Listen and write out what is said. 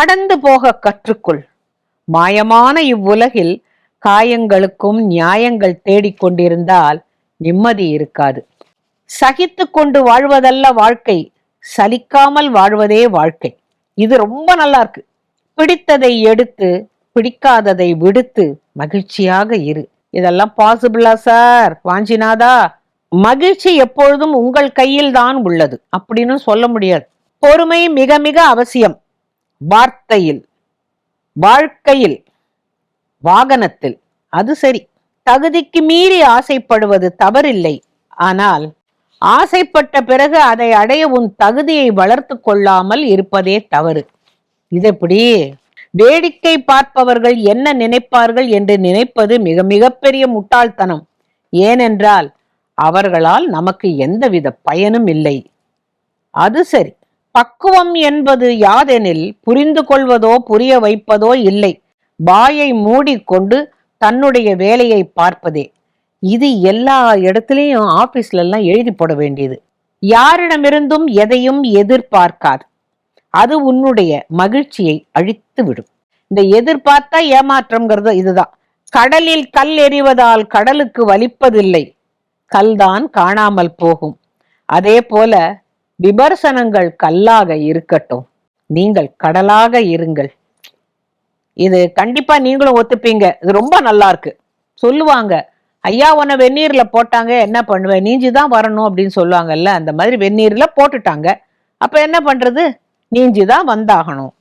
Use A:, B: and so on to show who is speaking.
A: கடந்து போக கற்றுக்கொள். மாயமான இவ்வுலகில் காயங்களுக்கும் நியாயங்கள் தேடிக்கொண்டிருந்தால் நிம்மதி இருக்காது. சகித்து கொண்டு வாழ்வதல்ல வாழ்க்கை சலிக்காமல் வாழ்வதே வாழ்க்கை. இது ரொம்ப நல்லா இருக்கு பிடித்ததை எடுத்து பிடிக்காததை விடுத்து மகிழ்ச்சியாக இரு. இதெல்லாம் பாசிபிளா சார் வாஞ்சிநாதா? மகிழ்ச்சி எப்பொழுதும் உங்கள் கையில் தான் உள்ளது. அப்படின்னு சொல்ல முடியாது. பொறுமை மிக மிக அவசியம். வார்த்தையில் வாழ்க்கையில் வாகனத்தில். அது சரி. தகுதிக்கு மீறி ஆசைப்படுவது தவறில்லை. ஆனால் ஆசைப்பட்ட பிறகு அதை அடைய உன் தகுதியை வளர்த்து கொள்ளாமல் இருப்பதே தவறு. இது எப்படி வேடிக்கை பார்ப்பவர்கள் என்ன நினைப்பார்கள் என்று நினைப்பது மிக மிகப்பெரிய முட்டாள்தனம். ஏனென்றால் அவர்களால் நமக்கு எந்தவித பயனும் இல்லை. அது சரி. பக்குவம் என்பது யாதெனில் புரிந்து கொள்வதோ புரிய வைப்பதோ இல்லை. வாயை மூடிக்கொண்டு தன்னுடைய வேலையை பார்ப்பதே. இது எல்லா இடத்துலயும் ஆபீஸ்ல எல்லாம் எழுதி போட வேண்டியது. யாரிடமிருந்தும் எதையும் எதிர்பார்க்காது. அது உன்னுடைய மகிழ்ச்சியை அழித்து விடும். இந்த எதிர்பார்த்தா ஏமாற்றம்ங்கிறது இதுதான். கடலில் கல் எறிவதால் கடலுக்கு வலிப்பதில்லை. கல்தான் காணாமல் போகும். அதே போல விமர்சனங்கள் கல்லாக இருக்கட்டும். நீங்கள் கடலாக இருங்கள். இது கண்டிப்பா நீங்களும் ஒத்துப்பீங்க. இது ரொம்ப நல்லா இருக்கு. சொல்லுவாங்க ஐயா உன்னை வெந்நீர்ல போட்டாங்க என்ன பண்ணுவேன் நீஞ்சி தான் வரணும் அப்படின்னு சொல்லுவாங்கல்ல அந்த மாதிரி வெந்நீர்ல போட்டுட்டாங்க. அப்ப என்ன பண்றது? நீஞ்சி தான் வந்தாகணும்.